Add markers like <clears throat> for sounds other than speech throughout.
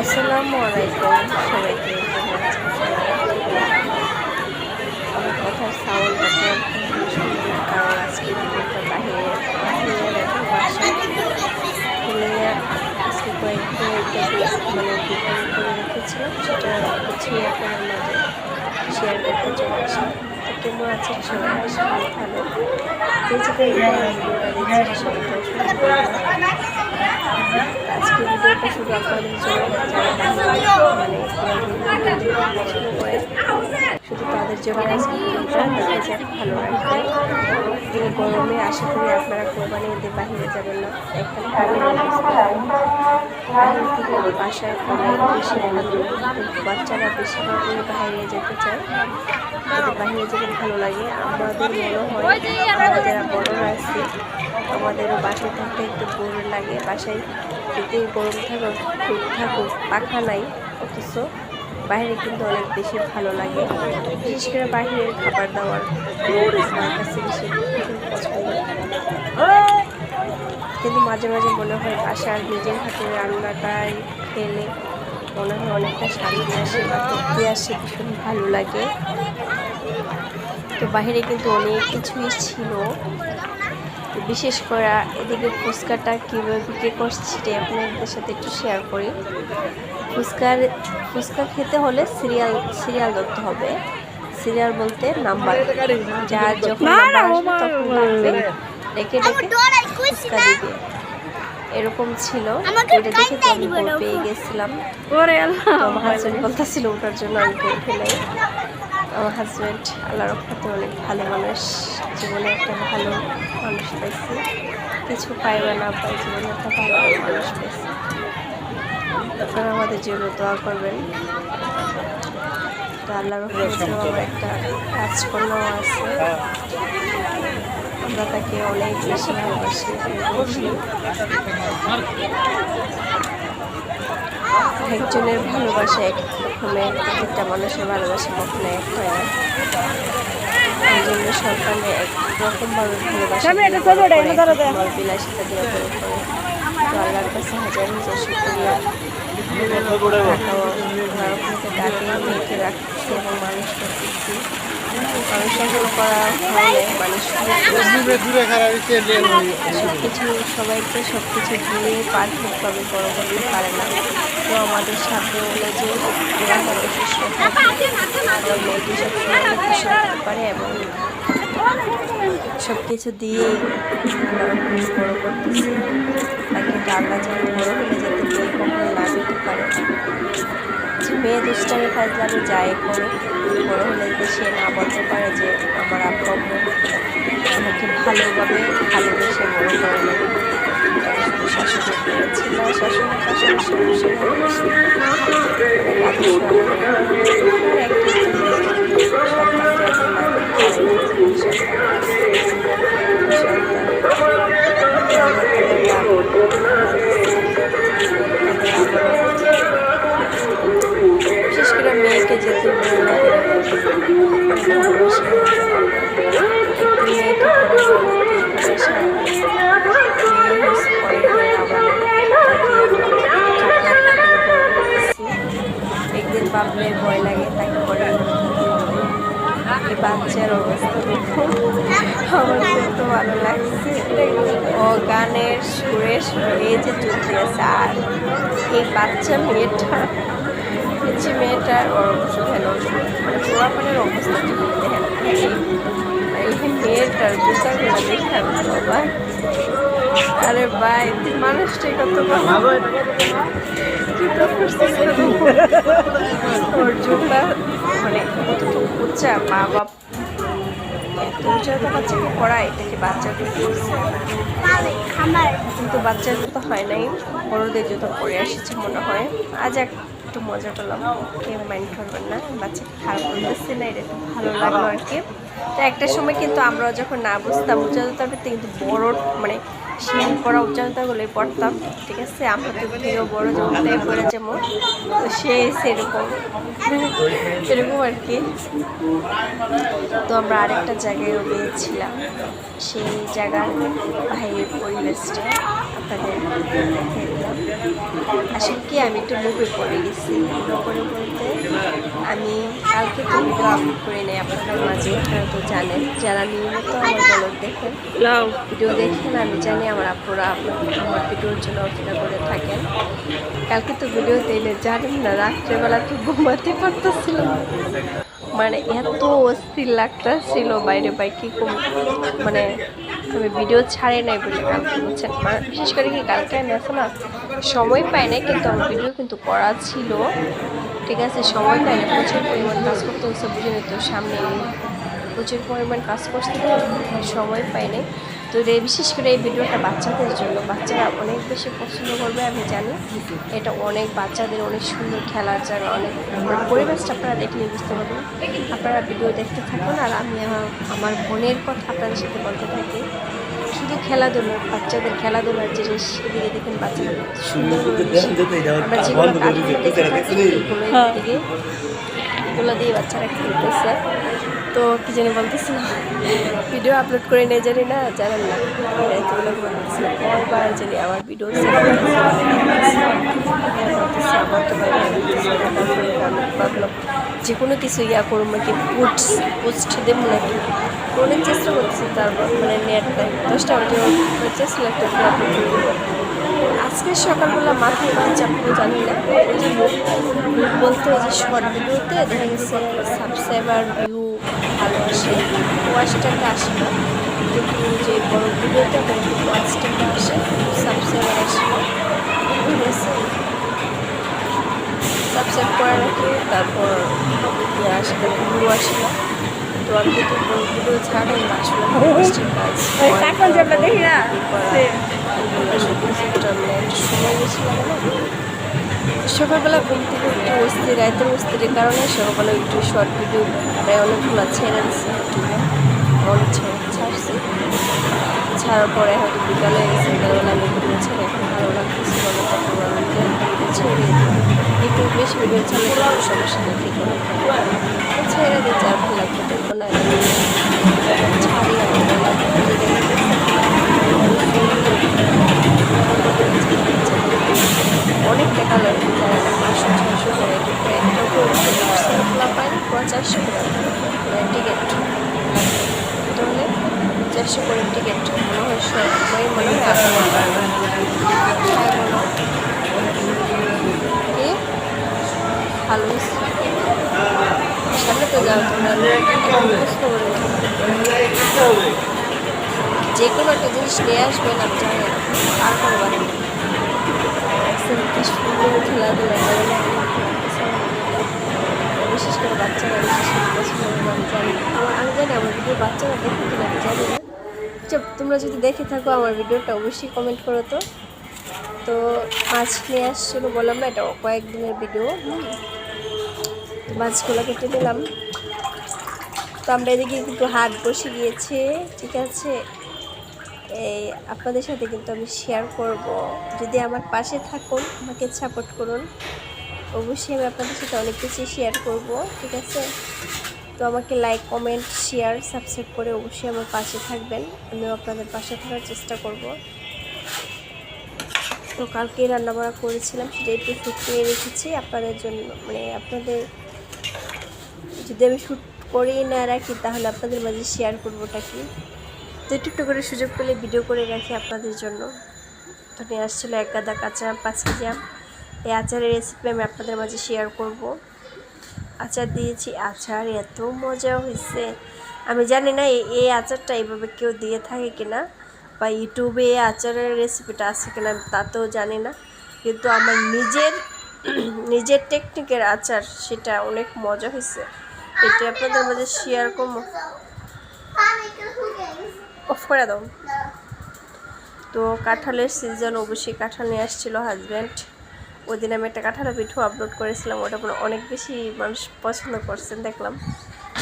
আসসালামু আলাইকুম সবাইকে। আমার কথার সুন্দর। কারণ আজকে ভিডিওটা বাহিরে বাসা। আজকে কয়েকদিন মানে ডিপেন্ড করে রেখেছিলাম, সেটা গুছিয়ে আপনার মাঝে শেয়ার করতে চলে আসলাম। কেমন আছেন সবাই করি ভালো। আজকে ভিডিওটা শুধু আপনাদের জন্য শুধু তাদের জন্য ভালো লাগবে এই গরমে আশা করি আপনারা কোরবানি ঈদে বাহিরে যাবেন না। এখানে বাহির থেকে বাসায় অনেক বেশি বাচ্চারা বেশিরভাগই বাইরে যেতে চায়, তাদের বাহিরে যেতে ভালো লাগে। আমাদের মনে হয় আমরা যারা বড়রা আছি, আমাদেরও বাসায় থাকতে একটু বোর লাগে। বাসায় যদি গরম থাকুক থাকুক, পাখা নাই, অথচ বাইরে কিন্তু অনেক বেশি ভালো লাগে। বিশেষ করে বাইরের খাবার দাবার কিন্তু মাঝে মাঝে মনে হয় বাসার নিজের হাতে রান্নাটাই খেলে মনে হয় অনেকটা শান্তি আসে বা তৃপ্তি আসে, ভীষণ ভালো লাগে। তো বাইরে কিন্তু অনেক কিছুই ছিল। বিশেষ করে এদিকে ফুচকাটা কীভাবে বিক্রি করছি সেটাই আপনাদের সাথে একটু শেয়ার করি। ফুচকার ফুচকা খেতে হলে সিরিয়াল সিরিয়াল ধরতে হবে। সিরিয়াল বলতে নাম্বার। যার যখন নাম্বার আসবে তখন লাগবে রেখে রেখে ফুচকা দিবে এরকম ছিল। ওইটা দেখে তো আমি পেয়ে গেছিলাম। আমার হাজব্যান্ড বলতেছিল ওটার জন্য আমি ফেলাই আমার হাজব্যান্ড আল্লাহ রক্ষাতে অনেক ভালো মানুষ। জীবনে একটা ভালো মানুষ পাইছি। কিছু পাই বা না পাই জীবনে একটা ভালো মানুষ পাইছি। আপনারা আমাদের জন্য দোয়া করবেন। তো আল্লাহ একটা কাজকর্মও আছে। আমরা তাকে অনেক বেশি ভালোবাসি একজনের ভালোবাসা এক রকমের প্রত্যেকটা মানুষের ভালোবাসা কখনো এক হয় না। এই জন্য সরকারে এক রকমভাবে ভালোবাসা বিলাসিতা দিয়ে করে কাছে হাজার হাজার শুক্রিয়া ডাকে মেয়েকে রাখছি এবং মানুষ করতেছি করা হলে মানুষ সব কিছু সবাইকে সব কিছু দিয়ে পারফেক্টভাবে বড় করতে পারে না তো আমাদের সাথে হলো যে ওরা হয়তো সুস্থ পারে এবং সব কিছু দিয়ে বড় করতেছি তাকে ডাল্লা যেন বড় হলে যাতে মেয়ে কখনো না যেতে পারে। যে মেয়ে দুষ্টামি ফাজলামি যায় করে, বড় হলে যাতে সে না বলতে পারে যে আমার আব্বু আমাকে ভালোভাবে ভালোবেসে বড় করে নেয়। শাশুড়ি পেয়েছি না শাশুড়ি পাশাপাশি বসে একদিন বাপরে ভয় লাগে, তাকে পরে বাচ্চার অবস্থা দেখো, আমার এত ভালো লাগছে। ও গানের সুরে সুরে যে আছে, আর এই বাচ্চা মেয়েটা হচ্ছে মেয়েটার ওর অবশ্য ভালো মানে পোড়াপানের অবস্থা এই মেয়েটার জুতাগুলো দেখে সবাই আরে ভাই মানুষটাই কত ওর জুতা মানে কতটুকু উচ্চা মা বাপ। কি করছে কিন্তু বাচ্চার জুতো হয় নাই, বড়দের জুতো পরে এসেছে মনে হয়। আজ এক একটু মজা করলাম কেউ মাইন্ড করবেন না বাচ্চাকে খারাপ করতেছে না, এটা একটু ভালো লাগল আর কি। তো একটা সময় কিন্তু আমরা যখন না বুঝতাম উচ্চতাটা কিন্তু বড় মানে শিল পড়া উচ্চতাগুলোই পড়তাম ঠিক আছে? আমরা তো প্রিয় বড় জগতায় পড়ে যেমন তো সে সেরকম সেরকম আর কি। তো আমরা আরেকটা জায়গায়ও গিয়েছিলাম। সেই জায়গার বাইরের পরিবেশটা আপনাদের আসলে কি আমি একটু মুভি পড়ে গেছি। পড়ে বলতে আমি কালকে তো ভিডিও আপলোড করে নেই আপনাদের মাঝে আপনারা তো জানেন। যারা নিয়মিত আমার বলো দেখেন ভিডিও দেখেন আমি জানি আমার আপুরা আমার ভিডিওর জন্য অপেক্ষা করে থাকেন। কালকে তো ভিডিও দিলে, জানেন না, রাত্রেবেলা তো ঘুমাতে পারতেছিলাম। না। মানে এত অস্থির লাগতেছিল বাইরে বাই কি কম মানে আমি ভিডিও ছাড়ে নাই বলে কালকে, বুঝছেন? বিশেষ করে কি কালকে আমি আছে না সময় পাই নাই, কিন্তু আমার ভিডিও কিন্তু করা ছিল। ঠিক আছে, সময় পাই না প্রচুর পরিমাণ কাজ করতে হচ্ছে বুঝে তো, সামনে প্রচুর পরিমাণ কাজ করতে সময় পাই নাই। তো বিশেষ করে এই ভিডিওটা বাচ্চাদের জন্য। বাচ্চারা অনেক বেশি পছন্দ করবে আমি জানি। এটা অনেক বাচ্চাদের অনেক সুন্দর খেলার জায়গা অনেক মানে পরিবেশটা আপনারা দেখলে বুঝতে পারবেন। আপনারা ভিডিও দেখতে থাকুন আর আমি আমার আমার বোনের কথা আপনাদের সাথে বলতে থাকি। শুধু খেলাধুলার বাচ্চাদের খেলাধুলার জিনিস এদিকে দেখেন বাচ্চারা সুন্দর এগুলো দিয়ে বাচ্চারা খেলতেছে। তো কি জানি বলতেছিলাম ভিডিও আপলোড করে নিয়ে জানি না জানেন না। কয়বার জানি আমার ভিডিও বলতেছে, যে কোনো কিছু ইয়া করুম নাকি পোস্ট পোস্ট দেবো নাকি? অনেক চেষ্টা করতেছি তারপর মানে নেট দেয় দশটা বাজে চেষ্টা। আজকে সকালবেলা মাথায় বাচ্চা আপনি জানি না। ওই যে বলতে ওই যে শর্ট ভিডিওতে দেখা গেছে সাবস্ক্রাইবার ভিউ ভালো আসে ওয়াচ টাকা আসে না। কিন্তু যে বড় ভিডিওতে আমার ওয়াচ টাকা আসে সাবস্ক্রাইবার আসে না। সাবস্ক্রাইব করে রাখি তারপর ইয়ে আসে না ভিউ আসে না। তো আমি কিন্তু বড় ভিডিও ছাড়াই আসলে কাজ সকালবেলা ঘুম থেকে একটু অস্থির রাতের অস্থিরের কারণে সকালবেলা একটু শর্ট ভিডিও প্রায় অনেকগুলো ছেড়ে দিচ্ছে অনেক ছেড়ে ছাড়ছি। ছাড়ার পরে হয়তো বিকালে বিকালবেলা আমি ছেড়ে এখন ভালো লাগতেছে একটু বেশি ভিডিও ছাড়লে কোনো সমস্যা নেই ঠিক ছেড়ে দিচ্ছে আর ভালো লাগতে দেখব না আমি ভালো লাগবে অনেক টাকা লাগে পাঁচশো ছশো করে একটা পাই চারশো করে টিকিট তাহলে চারশো করে টিকিট মনে হয় সবাই মনে হয় আপনার হ্যাঁ বলো কি ভালো হয়েছে। সামনে তো যাও তোমরা এখন বুঝতে পারো না। যে কোনো একটা জিনিস নিয়ে আসবেন, আমি জানি না। তারপরে বাকি দেখছেন কি সুন্দর খেলাধুলা বিশেষ করে বাচ্চারা বিশেষ আমার আমি জানি আমার ভিডিও বাচ্চারা দেখে কিনা জানি না। আচ্ছা তোমরা যদি দেখে থাকো আমার ভিডিওটা, অবশ্যই কমেন্ট করো তো। তো মাছ নিয়ে আসছিল বললাম না, এটা কয়েকদিনের ভিডিও মাছগুলো কেটে দিলাম তো আমরা এদিকে কিন্তু হাট বসে গিয়েছে ঠিক আছে? এই আপনাদের সাথে কিন্তু আমি শেয়ার করব। যদি আমার পাশে থাকুন, আমাকে সাপোর্ট করুন, অবশ্যই আমি আপনাদের সাথে অনেক কিছু শেয়ার করব, ঠিক আছে? তো আমাকে লাইক কমেন্ট শেয়ার সাবস্ক্রাইব করে অবশ্যই আমার পাশে থাকবেন। আমিও আপনাদের পাশে থাকার চেষ্টা করব। তো কালকে রান্নাবাড়া করেছিলাম, সেটা একটু শুকিয়ে রেখেছি আপনাদের জন্য মানে আপনাদের, যদি আমি শ্যুট করেই না রাখি, তাহলে আপনাদের মাঝে শেয়ার করবোটা কি? তো একটু একটু করে সুযোগ পেলে ভিডিও করে রাখি আপনাদের জন্য। তো নিয়ে আসছিল এক গাদা কাঁচা আম পাঁচ কেজি আম। এই আচারের রেসিপি আমি আপনাদের মাঝে শেয়ার করব। আচার দিয়েছি, আচার এত মজা হয়েছে। আমি জানি না এই- আচারটা এইভাবে কেউ দিয়ে থাকে কিনা, বা ইউটিউবে এই আচারের রেসিপিটা আছে কিনা আমি তাতেও জানি না। কিন্তু আমার নিজের <clears throat> নিজের টেকনিকের আচার, সেটা অনেক মজা হয়েছে। এটা আপনাদের মাঝে শেয়ার করব। অফ করে দাও। তো কাঁঠালের সিজন অবশ্যই কাঁঠাল নিয়ে আসছিল হাজব্যান্ড ওই দিন আমি একটা কাঁঠালের পিঠু আপলোড করেছিলাম, ওটা মানে অনেক বেশি মানুষ পছন্দ করছেন, দেখলাম।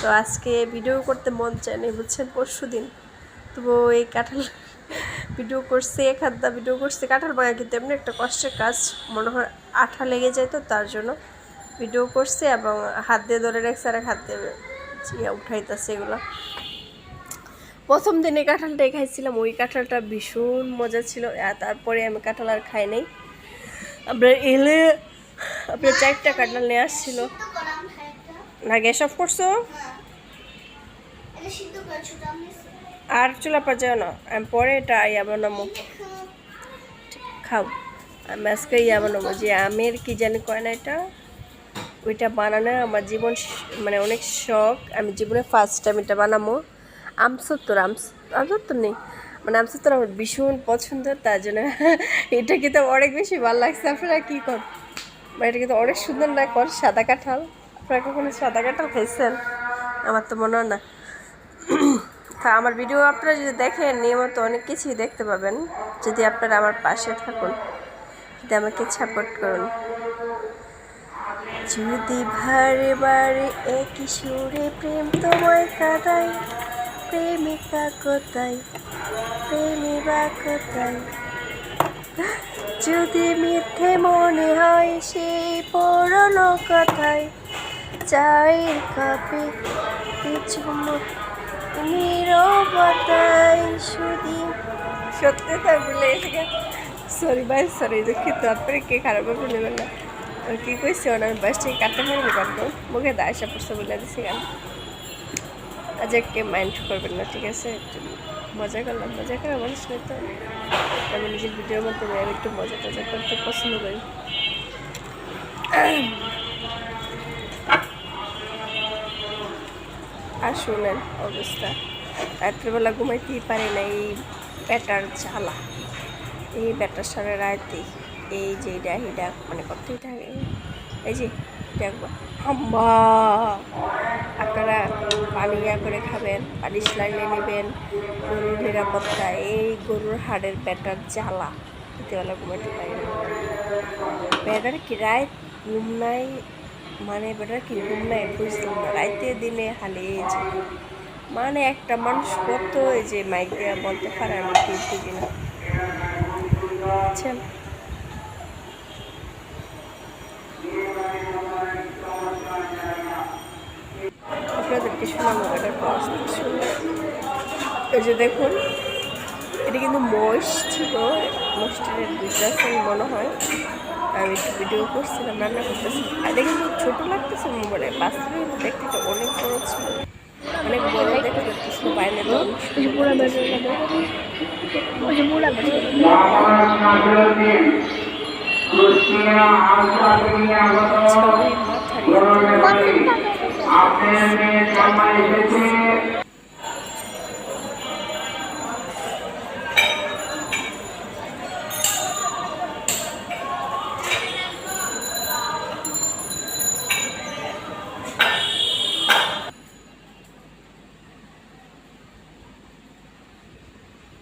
তো আজকে ভিডিও করতে মন চায়নি বুঝছেন? পরশু দিন। তবু এই কাঁঠাল ভিডিও করছে, এক ভিডিও করছে। কাঁঠাল বাগা কিন্তু এমনি একটা কষ্টের কাজ, মনে হয় আঠা লেগে যায় তো, তার জন্য। ভিডিও করছে এবং হাত দিয়ে ধরে রাখছে আর হাত দিয়ে উঠাইতেছে এগুলো। প্রথম দিনে কাঁঠালটাই খাইছিলাম, ওই কাঁঠালটা ভীষণ মজা ছিল। তারপরে আমি কাঁঠাল আর খাই নাই। আপনার এলে আপনার চারটা কাঁঠাল নিয়ে আসছিল। না গ্যাস অফ করছ? আর চুলা পর যাও না, আমি পরে এটা ইয়া বানাবো। খাও। আমি আজকে ইয়া বানাবো যে আমের কি জানি কয় না এটা? ওইটা বানানো আমার জীবন মানে অনেক শখ। আমি জীবনে ফার্স্ট টাইম এটা বানাবো। আমসত্তর আমস আমসত্তর নেই। মানে আমসত্তর আমার ভীষণ পছন্দ, তার জন্য <laughs> এটা কিন্তু অনেক বেশি ভালো লাগছে। আপনারা কী কর মানে এটা কিন্তু অনেক সুন্দর না কর? সাদা কাঁঠাল? আপনারা কখনো সাদা কাঁঠাল খাইছেন আমার তো মনে হয় না। <clears throat> তা আমার ভিডিও আপনারা যদি দেখেন, নিয়মিত অনেক কিছুই দেখতে পাবেন। যদি আপনারা আমার পাশে থাকুন, যদি আমাকে সাপোর্ট করুন। যদি ভারে বারে একই সুরে প্রেম তোমায় কাদাই, প্রেমিকা কোথায়? প্রেমিকা কোথায়? যদি মিথ্যে মনে হয় সেই পুরনো কথায়, চায়ের কাপে কিছু নীরবতায় শুধু। সত্যি তো এসে সরি ভাই সরি দুঃখিত। আপনারা কে খারাপ নেবেন না আর কি কইছে ওনার বাস থেকে কাটতে পারবে কাটবো মুখে দা আসা পড়ছে বলে দিছি গান আজ কে মাইন্ড করবেন না ঠিক আছে মজা করলাম মজা করা মানুষ নয় তো আমি নিজের ভিডিওর মাধ্যমে আমি একটু মজা টজা করতে পছন্দ করি আর শুনেন অবস্থা রাত্রেবেলা ঘুমাইতেই পারি না এই ব্যাটার জ্বালা এই ব্যাটার সারা রাতে এই যে ডাহিডা মানে করতেই থাকে এই যে, দেখব। হাম্বা। আপনারা পানি ইয়া করে খাবেন পালিশ লাগিয়ে নেবেন গরুর নিরাপত্তা, এই গরুর হাড়ের ব্যাটার জ্বালা। রাতেবেলা ঘুমাইতে পারি না। ব্যাটার কি রায় ঘুম নাই? মানে ব্যাটার কি ঘুম নাই বুঝলাম না। রাইতে দিনে হালে এই যে মানে একটা মানুষ কত এই যে মাইক দেওয়া বলতে পারে আমি কি বুঝি না। বুঝছেন আপনাদেরকে শোনাবো এটার শুনে এই যে দেখুন এটা কিন্তু মোষ ছিল মোষটির বিজনেস মনে হয়। আমি একটু ভিডিও করছিলাম রান্না করতেছি। আর এটা কিন্তু ছোটো লাগতেছে মোবাইলে বাস্তবে দেখতে তো অনেক বড় ছিল। অনেক বড় দেখতে লাগতেছিল বাইরে ছবি মাথার ইয়ে। আপনার মেয়ে জামাই এসেছে।